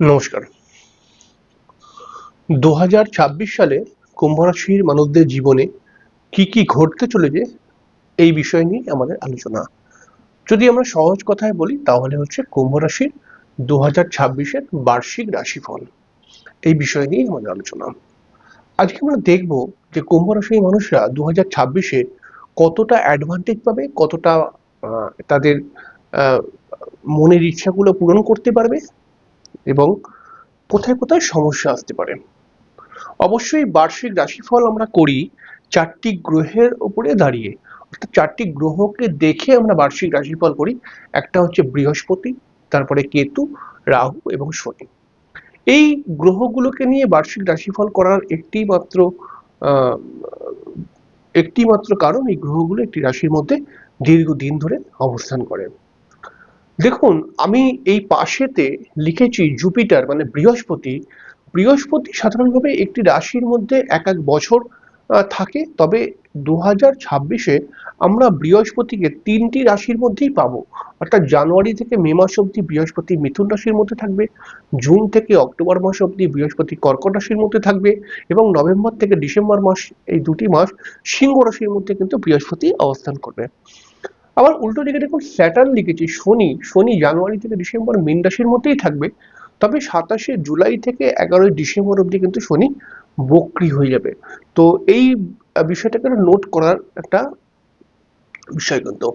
নমস্কার। দু হাজার ছাব্বিশ সালে কুম্ভ রাশির মানুষদের জীবনে কি কি ঘটতে চলেছে এই বিষয় নিয়ে আমাদের আলোচনা। যদি আমরা সহজ কথায় বলি, তাহলে হচ্ছে কুম্ভ রাশির দু হাজার বার্ষিক রাশিফল। এই বিষয় নিয়ে আমাদের আলোচনা। আজকে আমরা দেখব যে কুম্ভ রাশির মানুষরা দু হাজার ছাব্বিশে কতটা অ্যাডভান্টেজ পাবে, কতটা তাদের মনের ইচ্ছাগুলো পূরণ করতে পারবে এবং কোথায় কোথায় সমস্যা আসতে পারে। অবশ্যই বার্ষিক রাশিফল আমরা করি চারটি গ্রহের উপরে দাঁড়িয়ে। অর্থাৎ চারটি গ্রহকে দেখে আমরা বার্ষিক রাশিফল করি। একটা হচ্ছে বৃহস্পতি, তারপরে কেতু, রাহু এবং শনি। এই গ্রহগুলোকে নিয়ে বার্ষিক রাশিফল করার একটি মাত্র একটি মাত্র কারণ এই গ্রহগুলো একটি রাশির মধ্যে দীর্ঘদিন ধরে অবস্থান করে। দেখুন, আমি এই পাশেতে লিখেছি জুপিটার মানে বৃহস্পতি। বৃহস্পতি সাধারণভাবে একটি রাশির মধ্যে এক এক বছর থাকে। তবে দু হাজার ছাব্বিশে আমরা বৃহস্পতিকে তিনটি রাশির মধ্যেই পাবো। অর্থাৎ জানুয়ারি থেকে মে মাস অবধি বৃহস্পতি মিথুন রাশির মধ্যে থাকবে। জুন থেকে অক্টোবর মাস অবধি বৃহস্পতি কর্কট রাশির মধ্যে থাকবে। এবং নভেম্বর থেকে ডিসেম্বর মাস, এই দুটি মাস সিংহ রাশির মধ্যে কিন্তু বৃহস্পতি অবস্থান করবে। আবার উল্টো দিকে দেখুন স্যাটার্ন লিখেছি, শনি শনি জানুয়ারি থেকে ডিসেম্বর মীন রাশির মধ্যেই থাকবে। তবে সাতাশে জুলাই থেকে এগারোই ডিসেম্বর অবধি কিন্তু শনি বক্রি হয়ে যাবে। তো এই বিষয়টাকে নোট করার একটা বিষয় কিন্তু।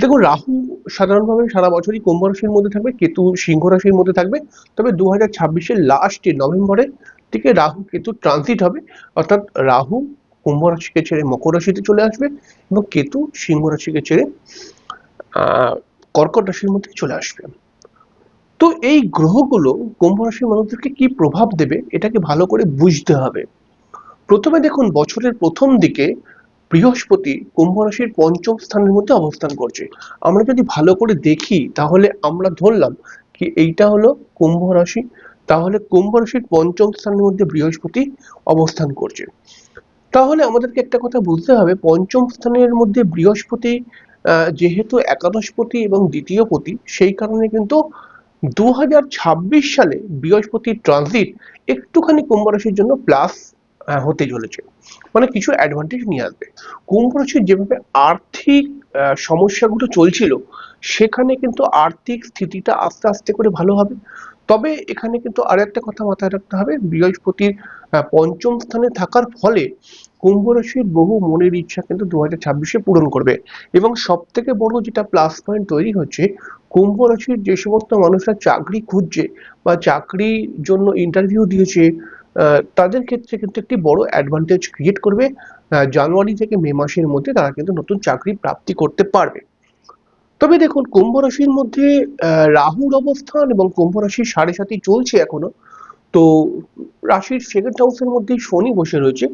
দেখুন, রাহু সাধারণভাবে সারা বছরই কুম্ভ রাশির মধ্যে থাকবে, কেতু সিংহ রাশির মধ্যে থাকবে। তবে দু হাজার ছাব্বিশের লাস্টে নভেম্বরের থেকে রাহু, কেতু ট্রানজিট হবে। অর্থাৎ রাহু কুম্ভ রাশিকে ছেড়ে মকর রাশিতে চলে আসবে এবং কেতু সিংহ রাশিকে ছেড়ে কর্কট রাশির মধ্যে চলে আসবে। তো এই গ্রহগুলো কুম্ভ রাশির মানুষদেরকে কি প্রভাব দেবে এটাকে ভালো করে বুঝতে হবে। প্রথমে দেখুন, বছরের প্রথম দিকে বৃহস্পতি কুম্ভ রাশির পঞ্চম স্থানের মধ্যে অবস্থান করছে। আমরা যদি ভালো করে দেখি, তাহলে আমরা ধরলাম কি এইটা হলো কুম্ভ রাশি, তাহলে কুম্ভ রাশির পঞ্চম স্থানের মধ্যে বৃহস্পতি অবস্থান করছে। তাহলে আমাদেরকে একটা কথা বুঝতে হবে, পঞ্চম স্থানের মধ্যে বৃহস্পতি যেহেতু একাদশপতি এবং দ্বিতীয় পতি সেই কারণে কিন্তু দুই হাজার ছাব্বিশ সালে বৃহস্পতির ট্রানজিট একটুখানি কুম্ভ রাশির জন্য প্লাস হতে চলেছে। মানে কিছু অ্যাডভান্টেজ নিয়ে আসবে। কুম্ভ রাশির যেভাবে আর্থিক সমস্যাগুলো চলছিল, সেখানে কিন্তু আর্থিক স্থিতিটা আস্তে আস্তে করে ভালো হবে। তবে এখানে কিন্তু আর একটা কথা মাথায় রাখতে হবে। বৃহস্পতির পঞ্চম স্থানে থাকার ফলে কুম্ভ রাশির বহু মনের ইচ্ছা কিন্তু দু হাজার ছাব্বিশে পূরণ করবে। এবং সব থেকে বড় যেটা প্লাস পয়েন্ট তৈরি হচ্ছে, কুম্ভ রাশির যে সমস্ত মানুষরা চাকরি খুঁজছে বা চাকরির জন্য ইন্টারভিউ দিয়েছে তাদের ক্ষেত্রে কিন্তু একটি বড় অ্যাডভান্টেজ ক্রিয়েট করবে। জানুয়ারি থেকে মে মাসের মধ্যে তারা কিন্তু নতুন চাকরি প্রাপ্তি করতে পারবে। তবে দেখুন, কুম্ভ রাশির মধ্যে রাহুর অবস্থান এবং কুম্ভ রাশির সাড়ে সাথে চলছে এখনও। তো রাশির সেকেন্ড হাউসের মধ্যেই শনি বসে রয়েছে।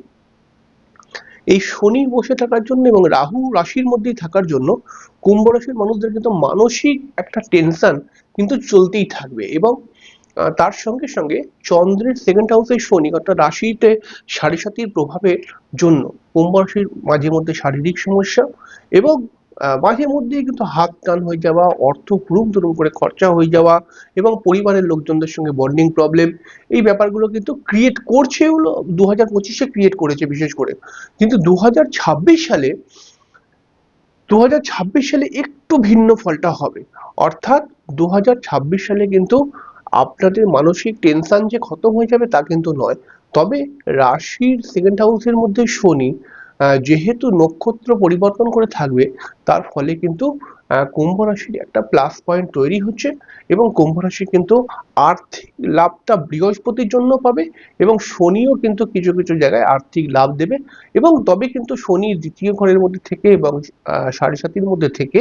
এই শনি বসে থাকার জন্য এবং রাহু রাশির মধ্যেই থাকার জন্য কুম্ভ রাশির মানুষদের কিন্তু মানসিক একটা টেনশন কিন্তু চলতেই থাকবে এবং তার সঙ্গে সঙ্গে চন্দ্রের সেকেন্ড হাউসে শনি অর্থাৎ রাশিতে সাড়ে সাতির প্রভাবের জন্য কুম্ভ রাশির মাঝে মধ্যে শারীরিক সমস্যা এবং মাঝে মধ্যেই কিন্তু হাত টান হয়ে যাওয়া, অর্থ হুড়ুম দুরুম করে খরচা হয়ে যাওয়া এবং পরিবারের লোকজনদের সঙ্গে বন্ডিং প্রবলেম এই ব্যাপারগুলো কিন্তু ক্রিয়েট করছে হলো দু হাজার পঁচিশে ক্রিয়েট করেছে বিশেষ করে। কিন্তু দু হাজার ছাব্বিশ সালে দু হাজার ছাব্বিশ সালে একটু ভিন্ন ফলটা হবে। অর্থাৎ দু হাজার ছাব্বিশ সালে কিন্তু আপনাদের মানসিক টেনশন যে খতম হয়ে যাবে তা কিন্তু নয়। তবে রাশির সেকেন্ড হাউসের মধ্যে শনি যেহেতু নক্ষত্র পরিবর্তন করে থাকবে, তার ফলে কিন্তু কুম্ভ রাশির একটা প্লাস পয়েন্ট তৈরি হচ্ছে এবং কুম্ভ রাশি কিন্তু আর্থিক লাভটা বৃহস্পতির জন্য পাবে এবং শনিও কিন্তু কিছু কিছু জায়গায় আর্থিক লাভ দেবে এবং তবে কিন্তু শনি দ্বিতীয় ঘরের মধ্যে থেকে এবং সাড়ে সাতির মধ্যে থেকে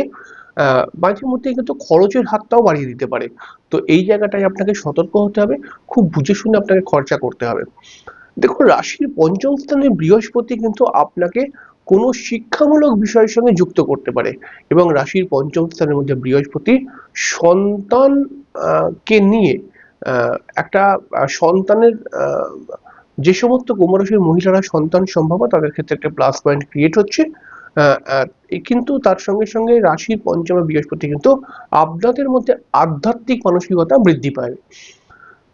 মাঝে মধ্যে কিন্তু খরচের হাতটাও বাড়িয়ে দিতে পারে। তো এই জায়গাটায় আপনাকে সতর্ক হতে হবে, খুব বুঝে শুনে আপনাকে খরচা করতে হবে। দেখুন, রাশির পঞ্চম স্থানে বৃহস্পতি কিন্তু আপনাকে কোনো শিক্ষামূলক বিষয়ের সঙ্গে যুক্ত করতে পারে এবং রাশির পঞ্চম স্থানের মধ্যে বৃহস্পতি সন্তান কে নিয়ে একটা সন্তানের যে সমস্ত কুম্ভরাশির মহিলারা সন্তান সম্ভাবনা তাদের ক্ষেত্রে একটা প্লাস পয়েন্ট ক্রিয়েট হচ্ছে। কিন্তু তার সঙ্গে সঙ্গে রাশির পঞ্চমে বৃহস্পতি কিন্তু আপনাদের মধ্যে আধ্যাত্মিক মানসিকতা বৃদ্ধি পায়।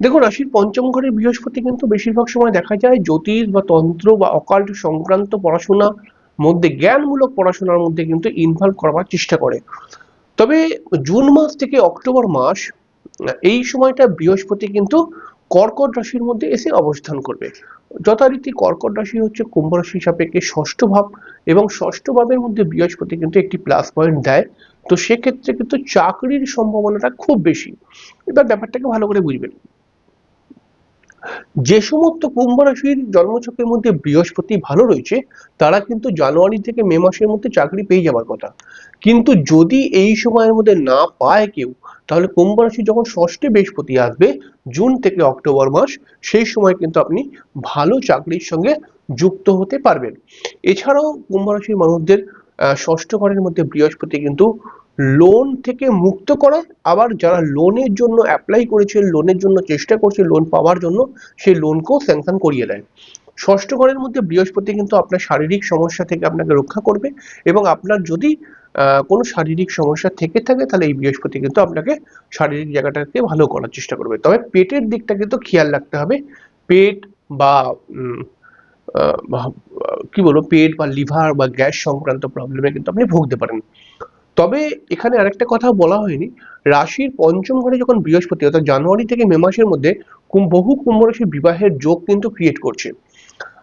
দেখুন, রাশির পঞ্চম ঘরে বৃহস্পতি কিন্তু বেশিরভাগ সময় দেখা যায় জ্যোতিষ বা তন্ত্র বা অকাল্ট সংক্রান্ত পড়াশোনা মধ্যে, জ্ঞানমূলক পড়াশোনার মধ্যে কিন্তু ইনভলভ করবার চেষ্টা করে। তবে জুন মাস থেকে অক্টোবর মাস, এই সময়টা বৃহস্পতি কিন্তু কর্কট রাশির মধ্যে এসে অবস্থান করবে। যথারীতি কর্কট রাশি হচ্ছে কুম্ভ রাশি সাপেক্ষে ষষ্ঠ ভাব এবং ষষ্ঠ ভাবের মধ্যে বৃহস্পতি কিন্তু একটি প্লাস পয়েন্ট দেয়। তো সেক্ষেত্রে কিন্তু চাকরির সম্ভাবনাটা খুব বেশি। এবার ব্যাপারটাকে ভালো করে বুঝবেন। যে সমস্ত কুম্ভ রাশির জন্মছকের মধ্যে বৃহস্পতি ভালো রয়েছে, তারা কিন্তু জানুয়ারি থেকে মে মাসের মধ্যে চাকরি পেয়ে যাওয়ার কথা। কিন্তু যদি এই সময়ের মধ্যে না পায় কেউ, তাহলে কুম্ভ রাশি যখন ষষ্ঠে বৃহস্পতি আসবে, জুন থেকে অক্টোবর মাস, সেই সময় কিন্তু আপনি ভালো চাকরির সঙ্গে যুক্ত হতে পারবেন। এছাড়াও কুম্ভ রাশির মানুষদের ষষ্ঠ ঘরের মধ্যে বৃহস্পতি কিন্তু লোন থেকে মুক্ত করায় আবার যারা লোনের জন্য অ্যাপ্লাই করেছে লোনের জন্য চেষ্টা করছে লোন পাওয়ার জন্য, সেই লোনকেও স্যাংশন করিয়ে দেয়। ষষ্ঠ ঘরের মধ্যে বৃহস্পতি কিন্তু আপনার শারীরিক সমস্যা থেকে আপনাকে রক্ষা করবে এবং আপনার যদি কোনো শারীরিক সমস্যা থেকে থাকে, তাহলে এই বৃহস্পতি কিন্তু আপনাকে শারীরিক জায়গাটাকে ভালো করার চেষ্টা করবে। তবে পেটের দিকটা কিন্তু খেয়াল রাখতে হবে। পেট বা- কি বলব? পেট বা লিভার বা গ্যাস সংক্রান্ত প্রবলেমে কিন্তু আপনি ভুগতে পারেন। তবে এখানে আরেকটা কথা বলা হয়নি। রাশির পঞ্চম ঘরে যখন বৃহস্পতি, অর্থাৎ জানুয়ারি থেকে মে মাসের মধ্যে বহু কুম্ভ রাশির বিবাহের যোগ কিন্তু ক্রিয়েট করছে।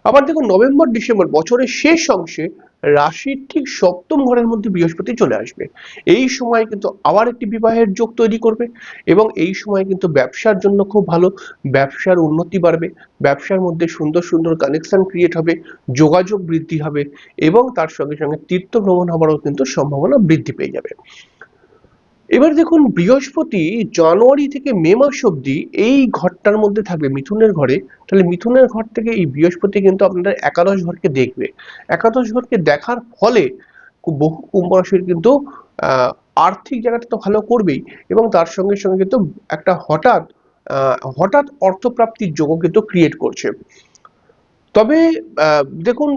আবার দেখুন, নভেম্বর, ডিসেম্বর বছরের শেষ অংশে রাশির ঠিক সপ্তম ঘরের মধ্যে বৃহস্পতি চলে আসবে। এই সময় কিন্তু আবার একটি বিবাহের যোগ তৈরি করবে এবং এই সময় কিন্তু ব্যবসার জন্য খুব ভালো, ব্যবসার উন্নতি বাড়বে, ব্যবসার মধ্যে সুন্দর সুন্দর কানেকশন ক্রিয়েট হবে, যোগাযোগ বৃদ্ধি হবে এবং তার সঙ্গে সঙ্গে তীর্থ ভ্রমণ হওয়ারও কিন্তু সম্ভাবনা বৃদ্ধি পেয়ে যাবে। এবার দেখুন, বৃহস্পতি জানুয়ারি থেকে মে মাস অবধি এই ঘরটার মধ্যে থাকবে, মিথুনের ঘরে। তাহলে মিথুনের ঘর থেকে এই বৃহস্পতি কিন্তু আপনাদের একাদশ ঘরকে দেখবে। একাদশ ঘরকে দেখার ফলে বহু কুম্ভ রাশির কিন্তু আর্থিক জায়গাটা তো ভালো করবেই এবং তার সঙ্গে সঙ্গে কিন্তু একটা হঠাৎ হঠাৎ অর্থপ্রাপ্তির যোগও কিন্তু ক্রিয়েট করছে। তবে দেখুন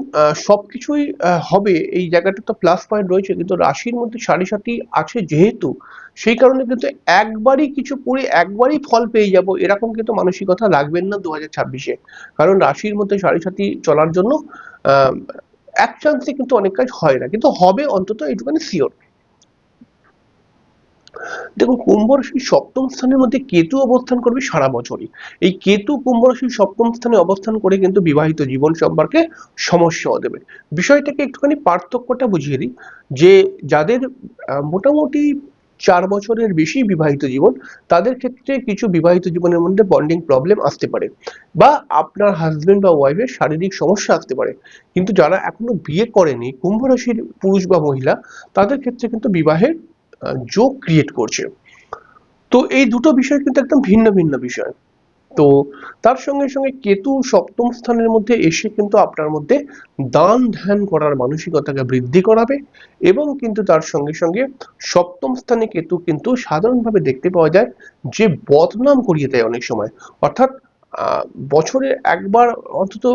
সবকিছুই হবে। এই জায়গাটা তো প্লাস পয়েন্ট রয়েছে, কিন্তু রাশির মধ্যে সাড়ে সাতি আছে যেহেতু, সেই কারণে কিন্তু একবারই কিছু করে একবারই ফল পেয়ে যাব, এরকম কিন্তু মানসিকতা রাখবেন না দু হাজার ছাব্বিশে। কারণ রাশির মধ্যে সাড়ে সাতি চলার জন্য এক চান্সে কিন্তু অনেক কাজ হয় না। কিন্তু হবে অন্তত এইটুখানি শিওর দেখুন, কুম্ভ রাশির সপ্তম স্থানের মধ্যে কেতু অবস্থান করবে সারা বছরই। এই কেতু কুম্ভ রাশির সপ্তম স্থানে অবস্থান করে কিন্তু বিবাহিত জীবন সম্পর্কে সমস্যাও দেবে। বিষয়টাকে একটুখানি পার্থক্যটা বুঝিয়ে দিই, যে যাদের মোটামুটি চার বছরের বেশি বিবাহিত জীবন, তাদের ক্ষেত্রে কিছু বিবাহিত জীবনের মধ্যে বন্ডিং প্রবলেম আসতে পারে বা আপনার হাজবেন্ড বা ওয়াইফের শারীরিক সমস্যা আসতে পারে। কিন্তু যারা এখনও বিয়ে করেনি, কুম্ভ রাশির পুরুষ বা মহিলা, তাদের ক্ষেত্রে কিন্তু বিবাহের যোগ ক্রিয়েট করছে। তো এই দুটো বিষয় কিন্তু একদম ভিন্ন ভিন্ন বিষয়। তো তার সঙ্গে সঙ্গে কেতু সপ্তম স্থানের মধ্যে এসে কিন্তু আপনার মধ্যে দান ধ্যান করার মানসিকতাকে বৃদ্ধি করাবে এবং কিন্তু তার সঙ্গে সঙ্গে সপ্তম স্থানে কেতু কিন্তু সাধারণভাবে দেখতে পাওয়া যায় যে বদনাম করিয়ে দেয় অনেক সময়। অর্থাৎ বছরে একবার অন্তত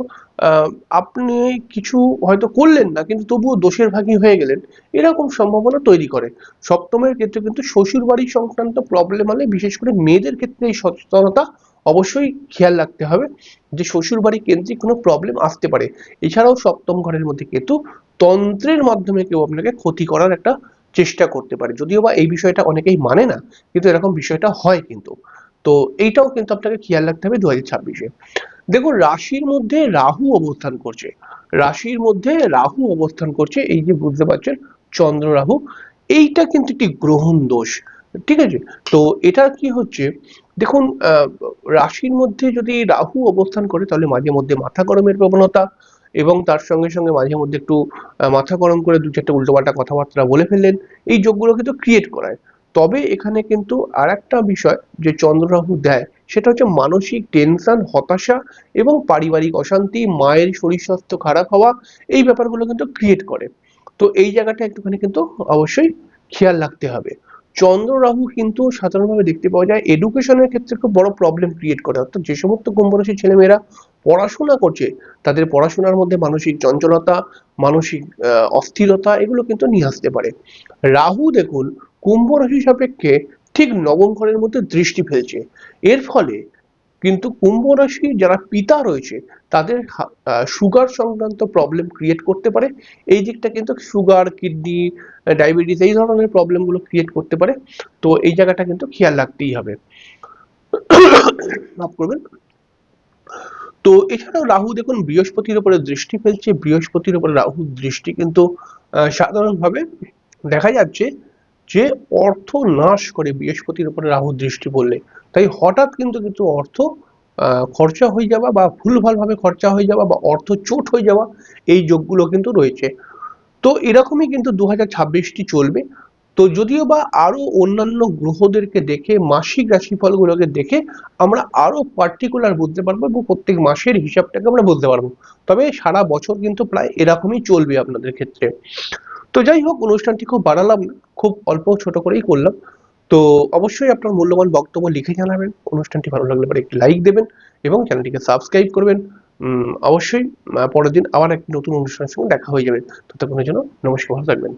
আপনি কিছু হয়তো করলেন না, কিন্তু তবুও দোষের ভাগী হয়ে গেলেন, এরকম সম্ভাবনা তৈরি করে। সপ্তমের ক্ষেত্রে কিন্তু শ্বশুর বাড়ি সংক্রান্ত প্রবলেম হলে, বিশেষ করে মেয়েদের ক্ষেত্রে এই সচেতনতা অবশ্যই খেয়াল রাখতে হবে, যে শ্বশুর বাড়ি কেন্দ্রিক কোনো প্রবলেম আসতে পারে। এছাড়াও সপ্তম ঘরের মধ্যে কেতু তন্ত্রের মাধ্যমে কেউ আপনাকে ক্ষতি করার একটা চেষ্টা করতে পারে। যদিও বা এই বিষয়টা অনেকেই মানে না, কিন্তু এরকম বিষয়টা হয় কিন্তু। তো এইটাও কিন্তু আপনাকে খেয়াল রাখতে হবে দু হাজার দেখুন, রাশির মধ্যে রাহু অবস্থান করছে। রাশির মধ্যে রাহু অবস্থান করছে, এই যে বুঝতে পারছেন, চন্দ্র রাহু, এইটা কিন্তু একটি গ্রহণ দোষ, ঠিক আছে? তো এটা কি হচ্ছে? দেখুন রাশির মধ্যে যদি রাহু অবস্থান করে, তাহলে মাঝে মধ্যে মাথা গরমের প্রবণতা এবং তার সঙ্গে সঙ্গে মাঝে মধ্যে একটু মাথা গরম করে দু চারটে উল্টোপাল্টা কথাবার্তা বলে ফেললেন, এই যোগগুলো কিন্তু ক্রিয়েট করায়। তবে এখানে কিন্তু আর একটা বিষয় যে চন্দ্র রাহু দেয়, সেটা হচ্ছে মানসিক টেনশন হতাশা এবং পারিবারিক অশান্তি, মায়ের শরীর স্বাস্থ্য খারাপ হওয়া, এই ব্যাপারগুলো কিন্তু ক্রিয়েট করে। তো এই জায়গাটা একটুখানি কিন্তু অবশ্যই খেয়াল রাখতে হবে। চন্দ্র রাহু কিন্তু সাধারণভাবে দেখতে পাওয়া যায় এডুকেশনের ক্ষেত্রে খুব বড় প্রবলেম ক্রিয়েট করে। অর্থাৎ যে সমস্ত কুম্ভ ছেলেমেয়েরা পড়াশোনা করছে, তাদের পড়াশোনার মধ্যে মানসিক চঞ্চলতা, মানসিক অস্থিরতা এগুলো কিন্তু নিয়ে আসতে পারে। রাহু দেখুন কুম্ভ রাশি সাপেক্ষে ঠিক নবম ঘরের মধ্যে দৃষ্টি ফেলছে। এর ফলে কিন্তু কুম্ভ রাশি যারা পিতা রয়েছে, তাদের সুগার সংক্রান্ত প্রবলেম ক্রিয়েট করতে পারে। এই দিকটা কিন্তু সুগার কিডনি ডায়াবেটিস এই ধরনের প্রবলেমগুলো ক্রিয়েট করতে পারে। তো এই জায়গাটা কিন্তু খেয়াল রাখতেই হবে। মাফ করবেন। তো এছাড়াও রাহু দেখুন বৃহস্পতির উপরে দৃষ্টি ফেলছে। বৃহস্পতির উপরে রাহু দৃষ্টি কিন্তু সাধারণভাবে দেখা যাচ্ছে যে অর্থ নাশ করে বৃহস্পতির উপরে রাহু দৃষ্টি পড়লে, তাই হঠাৎ কিন্তু কিন্তু অর্থ খরচা হয়ে যাওয়া বা ভুলভাল ভাবে খরচা হয়ে যাওয়া বা অর্থ চোট হয়ে যাওয়া এই যোগগুলো কিন্তু রয়েছে। তো এরকমই কিন্তু দু হাজার চলবে। তো যদিও বা আরও অন্যান্য গ্রহদেরকে দেখে, মাসিক রাশিফলগুলোকে দেখে আমরা আরও পার্টিকুলার বুঝতে পারব এবং প্রত্যেক মাসের হিসাবটাকে আমরা বুঝতে পারব। তবে সারা বছর কিন্তু প্রায় এরকমই চলবে আপনাদের ক্ষেত্রে। তো যাই হোক, অনুষ্ঠানটি খুব বাড়ালাম, খুব অল্প ছোট করেই করলাম। তো অবশ্যই আপনার মূল্যবান বক্তব্য লিখে জানাবেন, অনুষ্ঠানটি ভালো লাগলে পরে একটি লাইক দেবেন এবং চ্যানেলটিকে সাবস্ক্রাইব করবেন। অবশ্যই পরের দিন আবার একটি নতুন অনুষ্ঠানের সঙ্গে দেখা হয়ে যাবে। ততক্ষণের জন্য নমস্কার, ভালো থাকবেন।